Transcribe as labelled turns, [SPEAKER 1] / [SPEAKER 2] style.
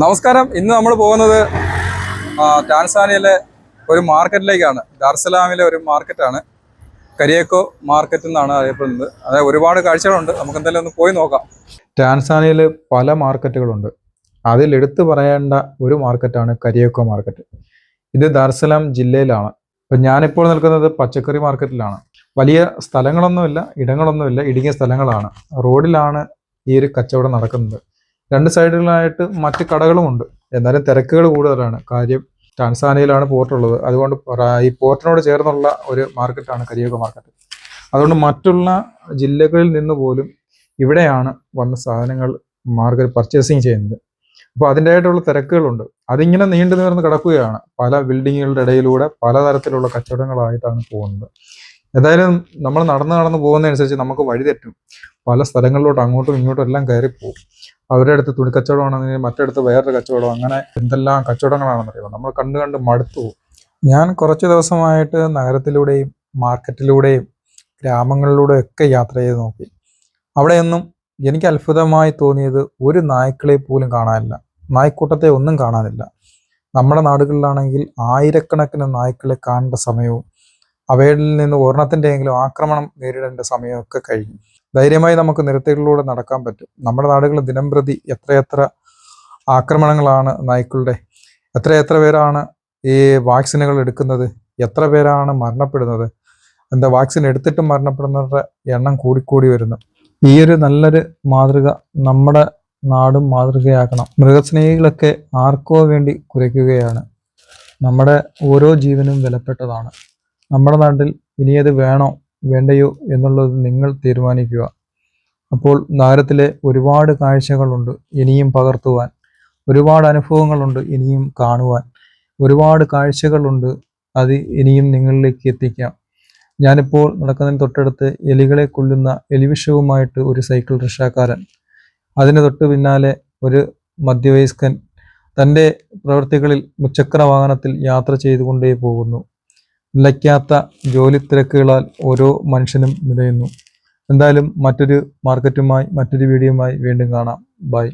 [SPEAKER 1] നമസ്കാരം. ഇന്ന് നമ്മൾ പോകുന്നത് ടാൻസാനിയയിലെ ഒരു മാർക്കറ്റിലേക്കാണ്. ദാർസലാമിലെ ഒരു മാർക്കറ്റാണ്. കരിയേക്കോ മാർക്കറ്റ് എന്നാണ് അറിയപ്പെടുന്നത്. അതായത് ഒരുപാട് കാഴ്ചകളുണ്ട്. നമുക്ക് എന്തായാലും ഒന്ന് പോയി നോക്കാം. ടാൻസാനിയയിൽ പല മാർക്കറ്റുകളുണ്ട്. അതിൽ എടുത്തു പറയേണ്ട ഒരു മാർക്കറ്റാണ് കരിയേക്കോ മാർക്കറ്റ്. ഇത് ദാർസലാം ജില്ലയിലാണ്. ഇപ്പം ഞാനിപ്പോൾ നിൽക്കുന്നത് പച്ചക്കറി മാർക്കറ്റിലാണ്. വലിയ സ്ഥലങ്ങളൊന്നുമില്ല ഇടങ്ങളൊന്നുമില്ല ഇടുങ്ങിയ സ്ഥലങ്ങളാണ്. റോഡിലാണ് ഈ ഒരു കച്ചവടം നടക്കുന്നത്. രണ്ട് സൈഡുകളായിട്ട് മറ്റ് കടകളുമുണ്ട് എന്നാലും തിരക്കുകൾ കൂടുതലാണ്. കാര്യം ടാൻസാനിയയിലാണ് പോർട്ടുള്ളത് അതുകൊണ്ട് ഈ പോർട്ടിനോട് ചേർന്നുള്ള ഒരു മാർക്കറ്റാണ് കരിയോഗ മാർക്കറ്റ് അതുകൊണ്ട് മറ്റുള്ള ജില്ലകളിൽ നിന്ന് പോലും ഇവിടെയാണ് വന്ന സാധനങ്ങൾ മാർക്കറ്റ് പർച്ചേസിങ് ചെയ്യുന്നത്. അപ്പോൾ അതിന്റെതായിട്ടുള്ള തിരക്കുകളുണ്ട്. അതിങ്ങനെ നീണ്ടു നീർന്ന് കിടക്കുകയാണ്. പല ബിൽഡിങ്ങുകളുടെ ഇടയിലൂടെ പലതരത്തിലുള്ള കച്ചവടങ്ങളായിട്ടാണ് പോകുന്നത്. എന്തായാലും നമ്മൾ നടന്ന് നടന്ന് പോകുന്നതനുസരിച്ച് നമുക്ക് വഴി തെറ്റും പല സ്ഥലങ്ങളിലോട്ട് അങ്ങോട്ടും ഇങ്ങോട്ടും എല്ലാം കയറി പോകും അവരുടെ അടുത്ത് തുണി കച്ചവടമാണെങ്കിൽ മറ്റടുത്ത് വേറൊരു കച്ചവടം അങ്ങനെ എന്തെല്ലാം കച്ചവടങ്ങളാണെന്ന് അറിയാം നമ്മൾ കണ്ട് കണ്ട് മടുത്തു ഞാൻ കുറച്ച് ദിവസമായിട്ട് നഗരത്തിലൂടെയും മാർക്കറ്റിലൂടെയും ഗ്രാമങ്ങളിലൂടെയും ഒക്കെ യാത്ര ചെയ്ത് നോക്കി. അവിടെയൊന്നും എനിക്ക് അത്ഭുതമായി തോന്നിയത് ഒരു നായ്ക്കളെ പോലും കാണാനില്ല. നായ്ക്കൂട്ടത്തെ ഒന്നും കാണാനില്ല. നമ്മുടെ നാടുകളിലാണെങ്കിൽ ആയിരക്കണക്കിന് നായ്ക്കളെ കാണേണ്ട സമയവും അവയിൽ നിന്ന് ഒരെണ്ണത്തിന്റെയെങ്കിലും ആക്രമണം നേരിടേണ്ട സമയമൊക്കെ കഴിഞ്ഞു. ധൈര്യമായി നമുക്ക് നിരത്തുകളിലൂടെ നടക്കാൻ പറ്റും. നമ്മുടെ നാടുകൾ ദിനം പ്രതി എത്രയെത്ര ആക്രമണങ്ങളാണ് നായ്ക്കളുടെ എത്രയെത്ര പേരാണ് ഈ വാക്സിനുകൾ എടുക്കുന്നത് എത്ര പേരാണ് മരണപ്പെടുന്നത് എന്താ വാക്സിൻ എടുത്തിട്ടും മരണപ്പെടുന്നവരുടെ എണ്ണം കൂടിക്കൂടി വരുന്നു. ഈ ഒരു നല്ലൊരു മാതൃക നമ്മുടെ നാടും മാതൃകയാക്കണം. മൃഗസ്നേഹികളൊക്കെ ആർക്കോ വേണ്ടി കുരയ്ക്കുകയാണ്. നമ്മുടെ ഓരോ ജീവനും വിലപ്പെട്ടതാണ്. നമ്മുടെ നാട്ടിൽ ഇനി അത് വേണോ വേണ്ടയോ എന്നുള്ളത് നിങ്ങൾ തീരുമാനിക്കുക. അപ്പോൾ നഗരത്തിലെ ഒരുപാട് കാഴ്ചകളുണ്ട് ഇനിയും പകർത്തുവാൻ. ഒരുപാട് അനുഭവങ്ങളുണ്ട് ഇനിയും കാണുവാൻ. ഒരുപാട് കാഴ്ചകളുണ്ട് അത് ഇനിയും നിങ്ങളിലേക്ക് എത്തിക്കാം. ഞാനിപ്പോൾ നടക്കുന്നതിന് തൊട്ടടുത്ത് എലികളെ കൊല്ലുന്ന എലിവിഷവുമായിട്ട് ഒരു സൈക്കിൾ റിക്ഷാക്കാരൻ. അതിന് തൊട്ട് പിന്നാലെ ഒരു മധ്യവയസ്കൻ തന്റെ പ്രവൃത്തികളിൽ മുച്ചക്ര വാഹനത്തിൽ യാത്ര ചെയ്തുകൊണ്ടേ പോകുന്നു നിലയ്ക്കാത്ത ജോലി തിരക്കുകളാൽ ഓരോ മനുഷ്യനും നിലയുന്നു. എന്തായാലും മറ്റൊരു മാർക്കറ്റുമായി മറ്റൊരു വീഡിയോയുമായി വീണ്ടും കാണാം. ബൈ